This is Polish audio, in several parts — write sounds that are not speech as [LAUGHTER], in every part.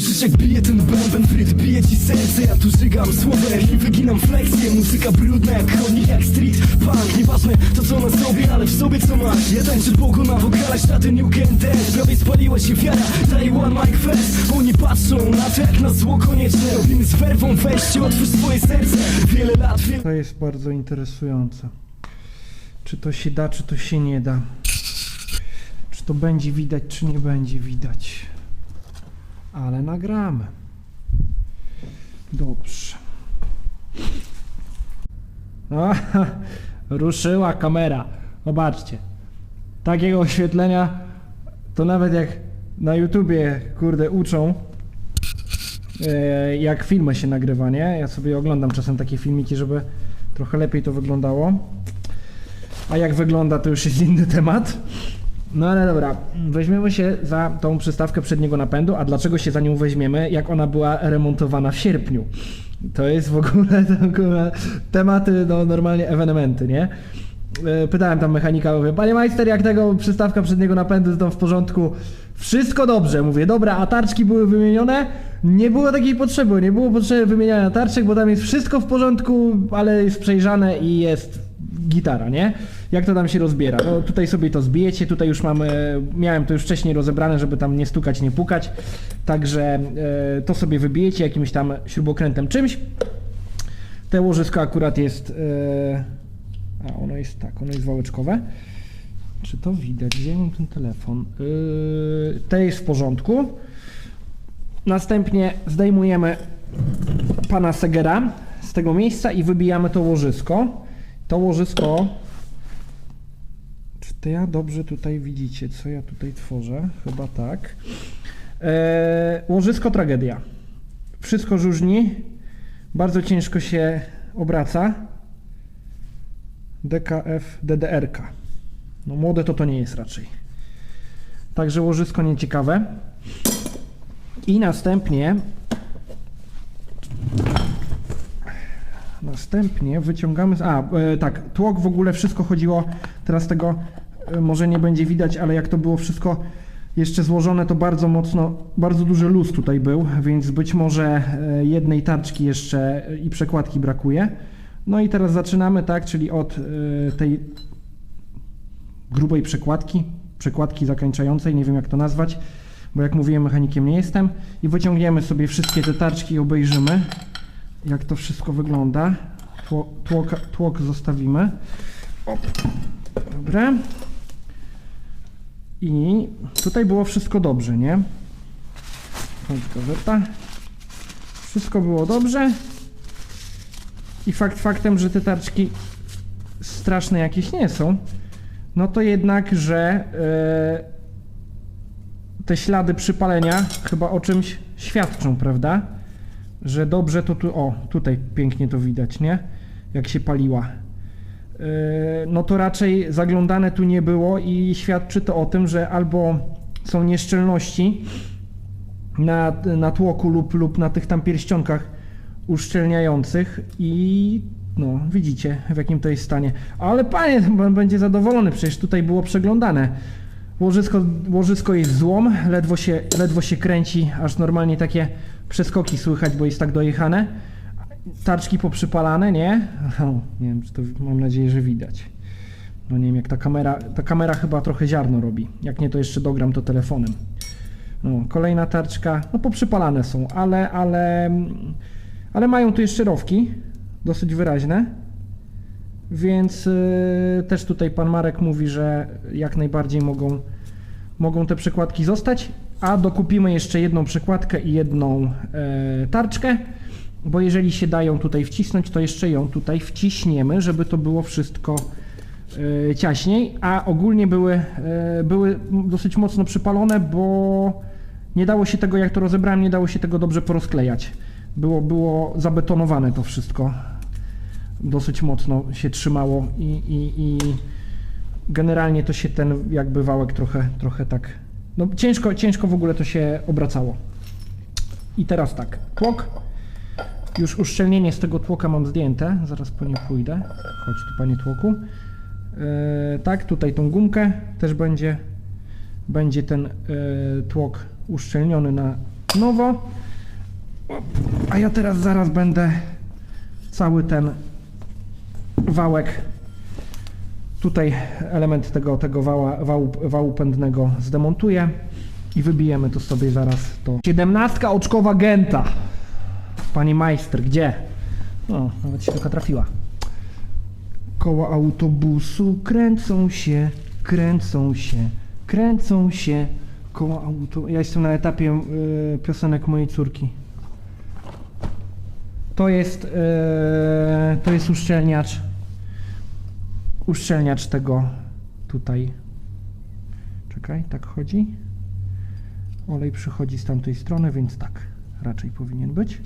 Słyszysz jak bije ten bęben, fryt bije ci serce. Ja tu żygam słowem i wyginam flexję Muzyka brudna jak chodnik, jak street punk. Nieważne to co ale w sobie co na Prawie spaliła się wiara, Taiwan Mike Fest. Oni patrzą na to jak na zło konieczne. Robimy z otwórz swoje serce. Wiele lat, wiele To jest bardzo interesujące. Czy to się da, czy to się nie da. Czy to będzie widać, czy nie będzie widać. Ale nagramy. Dobrze. Ruszyła kamera. Zobaczcie. Takiego oświetlenia to nawet jak na YouTubie, kurde, uczą, e, jak filmy się nagrywa, nie? Ja sobie oglądam czasem takie filmiki, żeby trochę lepiej to wyglądało. A jak wygląda, to już jest inny temat. No ale dobra, weźmiemy się za tą przystawkę przedniego napędu, a dlaczego się za nią weźmiemy, jak ona była remontowana w sierpniu? To jest w ogóle, tematy, no normalnie ewenementy, nie? E, Pytałem tam mechanika, mówię, panie majster, jak tego przystawka przedniego napędu to w porządku? Wszystko dobrze, mówię, dobra, a tarczki były wymienione? Nie było takiej potrzeby, nie było potrzeby wymieniania tarczek, bo tam jest wszystko w porządku, ale jest przejrzane i jest gitara, nie? Jak to tam się rozbiera? No tutaj sobie to zbijecie, tutaj już mamy, miałem to już wcześniej rozebrane, żeby tam nie stukać, nie pukać, także e, to sobie wybijecie jakimś tam śrubokrętem czymś. Te łożysko akurat jest, e, a ono jest tak, ono jest wałeczkowe. Czy to widać? Gdzie mam ten telefon? Yy, te jest w porządku. Następnie zdejmujemy pana Segera z tego miejsca i wybijamy to łożysko. To łożysko. Czy to ja dobrze tutaj widzicie, co ja tutaj tworzę? Chyba tak. E, łożysko tragedia. Wszystko żużni. Bardzo ciężko się obraca. DKF DDR-ka. No młode to to nie jest raczej. Także łożysko nieciekawe. I następnie następnie wyciągamy a e, tak, tłok w ogóle wszystko chodziło teraz tego e, może nie będzie widać, ale jak to było wszystko jeszcze złożone, to bardzo mocno, bardzo duży luz tutaj był, więc być może e, jednej tarczki jeszcze e, i przekładki brakuje. No i teraz zaczynamy, tak, czyli od e, tej grubej przekładki, przekładki zakończającej, nie wiem jak to nazwać, bo jak mówiłem mechanikiem nie jestem i wyciągniemy sobie wszystkie te tarczki i obejrzymy jak to wszystko wygląda. Tło, tłok, zostawimy. Op. Dobra. I tutaj było wszystko dobrze, nie? Gazeta. Wszystko było dobrze. I fakt faktem, że te tarczki straszne jakieś nie są, no to jednak, że e, te ślady przypalenia chyba o czymś świadczą, prawda? Że dobrze to tu, o, tutaj pięknie to widać, nie? Jak się paliła. E, no to raczej zaglądane tu nie było i świadczy to o tym, że albo są nieszczelności na, na tłoku lub, lub na tych tam pierścionkach uszczelniających i no widzicie w jakim to jest stanie. Ale panie pan będzie zadowolony, przecież tutaj było przeglądane. Łożysko, łożysko jest złom, ledwo się, ledwo się kręci, aż normalnie takie przeskoki słychać, bo jest tak dojechane. Tarczki poprzypalane, nie? Nie wiem, czy to mam nadzieję, że widać. No nie wiem, jak ta kamera, ta kamera chyba trochę ziarno robi. Jak nie, to jeszcze dogram to telefonem. No, kolejna tarczka, no poprzypalane są, ale, ale, ale mają tu jeszcze rowki, dosyć wyraźne. Więc y, też tutaj pan Marek mówi, że jak najbardziej mogą, mogą te przekładki zostać, a dokupimy jeszcze jedną przekładkę i jedną e, tarczkę, bo jeżeli się dają tutaj wcisnąć, to jeszcze ją tutaj wciśniemy, żeby to było wszystko e, ciaśniej, a ogólnie były, e, były dosyć mocno przypalone, bo nie dało się tego, jak to rozebrałem, nie dało się tego dobrze porozklejać. Było, było zabetonowane to wszystko dosyć mocno się trzymało i, i, i generalnie to się ten jakby wałek trochę, trochę tak, no ciężko, ciężko w ogóle to się obracało. I teraz tak, tłok, już uszczelnienie z tego tłoka mam zdjęte, zaraz po nie pójdę, chodź tu panie tłoku. E, tak, tutaj tą gumkę też będzie, będzie ten e, tłok uszczelniony na nowo. A ja teraz zaraz będę cały ten wałek, tutaj element tego, tego wała, wału, wału pędnego zdemontuję i wybijemy to sobie zaraz to. Siedemnastka oczkowa Genta. Pani majster, gdzie? No, nawet się tylko trafiła. Koła autobusu kręcą się, kręcą się, kręcą się. Koła auto... Ja jestem na etapie y, piosenek mojej córki. To jest, e, to jest uszczelniacz. Uszczelniacz tego tutaj. Czekaj, tak chodzi. Olej przychodzi z tamtej strony, więc tak raczej powinien być.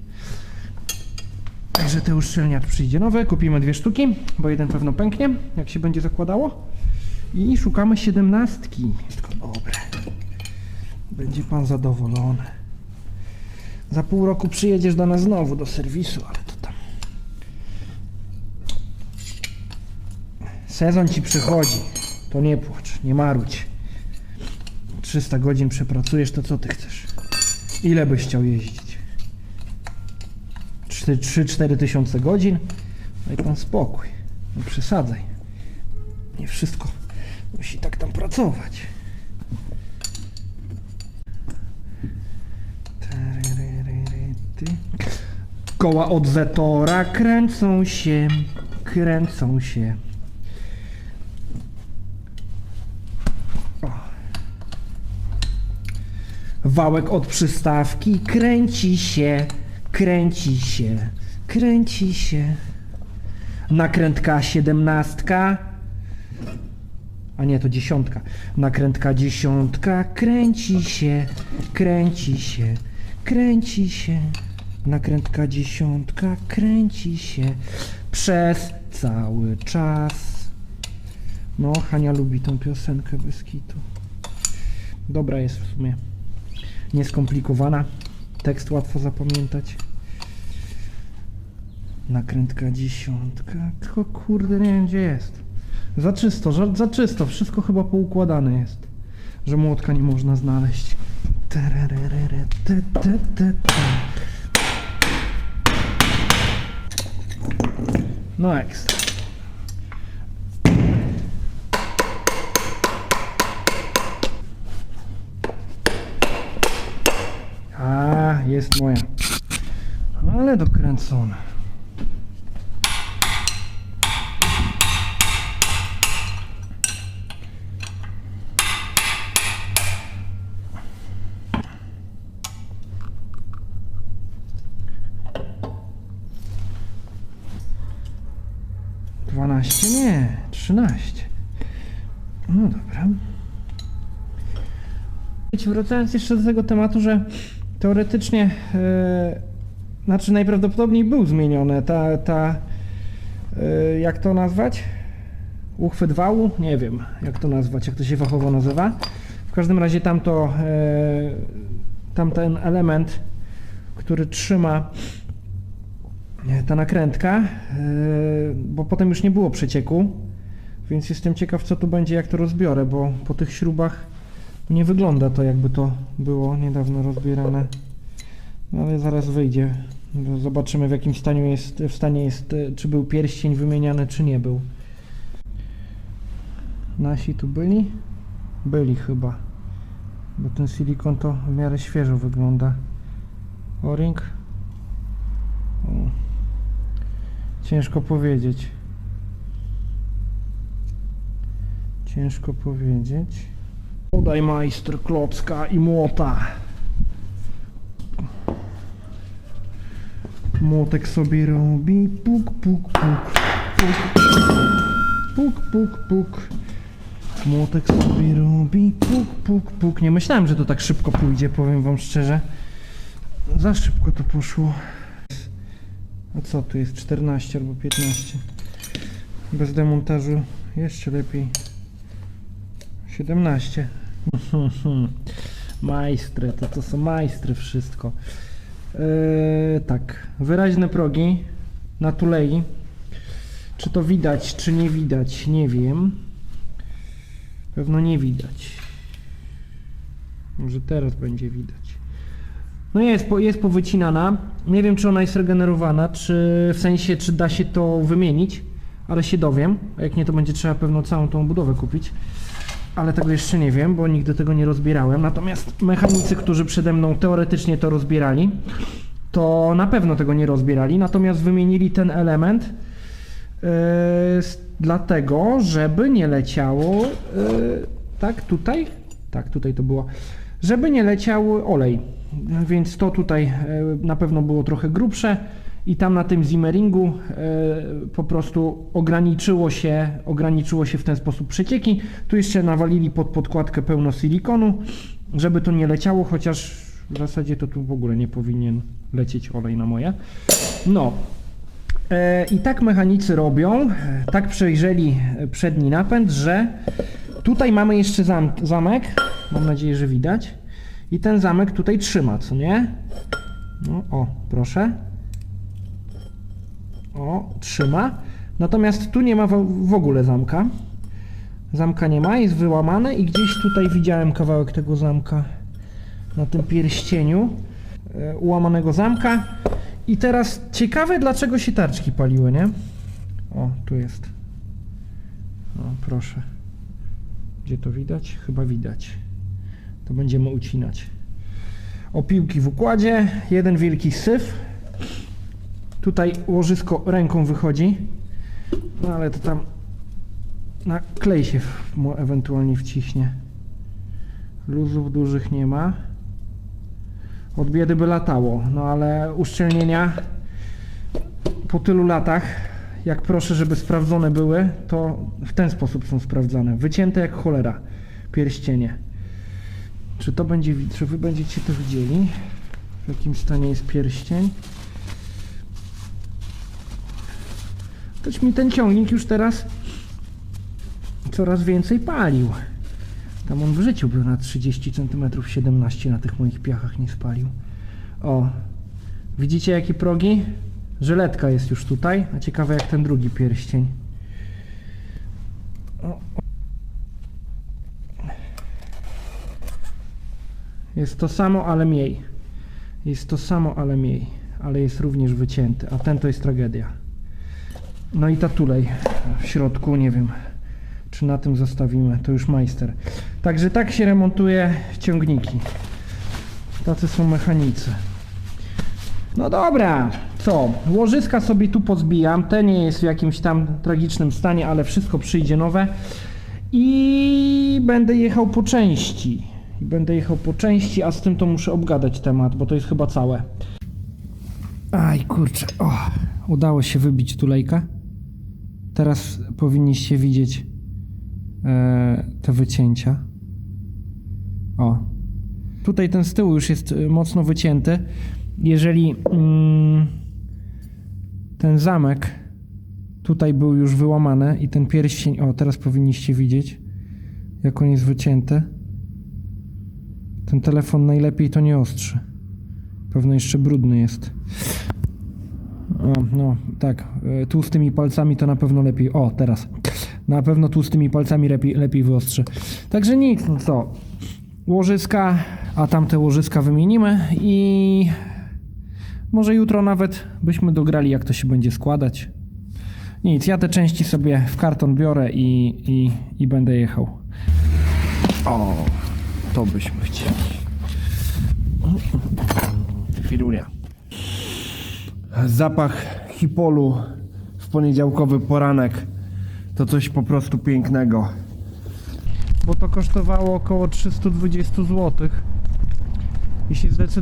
Także ten uszczelniacz przyjdzie nowy. Kupimy dwie sztuki, bo jeden pewno pęknie, jak się będzie zakładało. I szukamy siedemnastki. Wszystko dobre. Będzie pan zadowolony. Za pół roku przyjedziesz do nas znowu do serwisu, ale to tam. Sezon ci przychodzi. To nie płacz, nie marudź. 300 godzin przepracujesz, to co ty chcesz? Ile byś chciał jeździć? 3-4 tysiące godzin? Daj pan spokój. Nie przesadzaj. Nie wszystko musi tak tam pracować. Koła od Zetora kręcą się, kręcą się. Wałek od przystawki kręci się, kręci się, kręci się. Nakrętka siedemnastka. A nie, to dziesiątka. Nakrętka dziesiątka kręci się, kręci się, kręci się. Nakrętka dziesiątka kręci się przez cały czas. No, Hania lubi tą piosenkę bez kitu. Dobra jest w sumie. Nieskomplikowana. Tekst łatwo zapamiętać. Nakrętka dziesiątka. Tylko kurde, nie wiem gdzie jest. Za czysto, za, za czysto. Wszystko chyba poukładane jest. Że młotka nie można znaleźć. Tererere, te, te, te, te. No ekstra. A, jest moja. Ale dokręcona. Dwanaście? Nie, trzynaście. No dobra. Wracając jeszcze do tego tematu, że teoretycznie, e, znaczy najprawdopodobniej był zmieniony ta, ta e, jak to nazwać? Uchwyt wału? Nie wiem, jak to nazwać, jak to się fachowo nazywa. W każdym razie tamto, e, tamten element, który trzyma ta nakrętka, bo potem już nie było przecieku, więc jestem ciekaw, co tu będzie, jak to rozbiorę, bo po tych śrubach nie wygląda to, jakby to było niedawno rozbierane. No ale zaraz wyjdzie. Zobaczymy, w jakim stanie jest, w stanie jest, e, czy był pierścień wymieniany, czy nie był. Nasi tu byli? Byli chyba. Bo ten silikon to w miarę świeżo wygląda. O-ring? Ciężko powiedzieć. Ciężko powiedzieć. Podaj majster klocka i młota. Młotek sobie robi puk, puk, puk, puk, puk, puk, puk. Młotek sobie robi puk, puk, puk. Nie myślałem, że to tak szybko pójdzie, powiem wam szczerze. Za szybko to poszło. A co tu jest? 14 albo 15. Bez demontażu jeszcze lepiej. 17. [LAUGHS] Majstry, to to są majstry wszystko. Yy, tak, wyraźne progi na tulei. Czy to widać, czy nie widać, nie wiem. Pewno nie widać. Może teraz będzie widać. No jest, jest powycinana. Nie wiem, czy ona jest regenerowana, czy w sensie, czy da się to wymienić, ale się dowiem. A jak nie, to będzie trzeba pewno całą tą budowę kupić. Ale tego jeszcze nie wiem, bo nigdy tego nie rozbierałem. Natomiast mechanicy, którzy przede mną teoretycznie to rozbierali, to na pewno tego nie rozbierali. Natomiast wymienili ten element yy, dlatego, żeby nie leciało. Yy, tak, tutaj? Tak, tutaj to było. Żeby nie leciał olej. Więc to tutaj yy, na pewno było trochę grubsze. I tam na tym zimmeringu yy, po prostu ograniczyło się, ograniczyło się w ten sposób przecieki. Tu jeszcze nawalili pod podkładkę pełno silikonu, żeby to nie leciało, chociaż w zasadzie to tu w ogóle nie powinien lecieć olej na moje. No, E, I tak mechanicy robią, e, tak przejrzeli e, przedni napęd, że tutaj mamy jeszcze zam zamek, mam nadzieję, że widać. I ten zamek tutaj trzyma, co nie? No, o, proszę. O, trzyma. Natomiast tu nie ma w, ogóle zamka. Zamka nie ma, jest wyłamane i gdzieś tutaj widziałem kawałek tego zamka na tym pierścieniu e, ułamanego zamka. I teraz ciekawe, dlaczego się tarczki paliły, nie? O, tu jest. O, proszę. Gdzie to widać? Chyba widać. To będziemy ucinać. Opiłki w układzie, jeden wielki syf. Tutaj łożysko ręką wychodzi. No ale to tam na klej się mo- ewentualnie wciśnie. Luzów dużych nie ma. Od biedy by latało, no ale uszczelnienia po tylu latach, jak proszę, żeby sprawdzone były, to w ten sposób są sprawdzane. Wycięte jak cholera pierścienie. Czy to będzie, czy wy będziecie to widzieli? W jakim stanie jest pierścień? Toć mi ten ciągnik już teraz coraz więcej palił. Tam on w życiu był na 30 cm 17 na tych moich piachach nie spalił. O, widzicie jakie progi? Żyletka jest już tutaj, a ciekawe jak ten drugi pierścień. O. Jest to samo, ale mniej. Jest to samo, ale mniej. Ale jest również wycięty, a ten to jest tragedia. No i ta tulej w środku, nie wiem, czy na tym zostawimy, to już majster. Także tak się remontuje ciągniki. Tacy są mechanicy. No dobra, co? Łożyska sobie tu pozbijam. Te nie jest w jakimś tam tragicznym stanie, ale wszystko przyjdzie nowe. I będę jechał po części. Będę jechał po części, a z tym to muszę obgadać temat, bo to jest chyba całe. Aj kurczę, o, udało się wybić tulejka. Teraz powinniście widzieć e, te wycięcia. O. Tutaj ten z tyłu już jest e, mocno wycięty. Jeżeli mm, ten zamek tutaj był już wyłamany i ten pierścień, o teraz powinniście widzieć, jak on jest wycięty. Ten telefon najlepiej to nie ostrzy. Pewno jeszcze brudny jest. O, no, tak. e, Tłustymi palcami to na pewno lepiej. O, teraz. Na pewno tłustymi palcami lepiej, lepiej wyostrzy. Także nic, no co. Łożyska, a tamte łożyska wymienimy i może jutro nawet byśmy dograli, jak to się będzie składać. Nic, ja te części sobie w karton biorę i, i, i będę jechał. O, to byśmy chcieli. Filuria. Zapach hipolu w poniedziałkowy poranek to coś po prostu pięknego. Bo to kosztowało około 320 zł. I się zdecydowałem.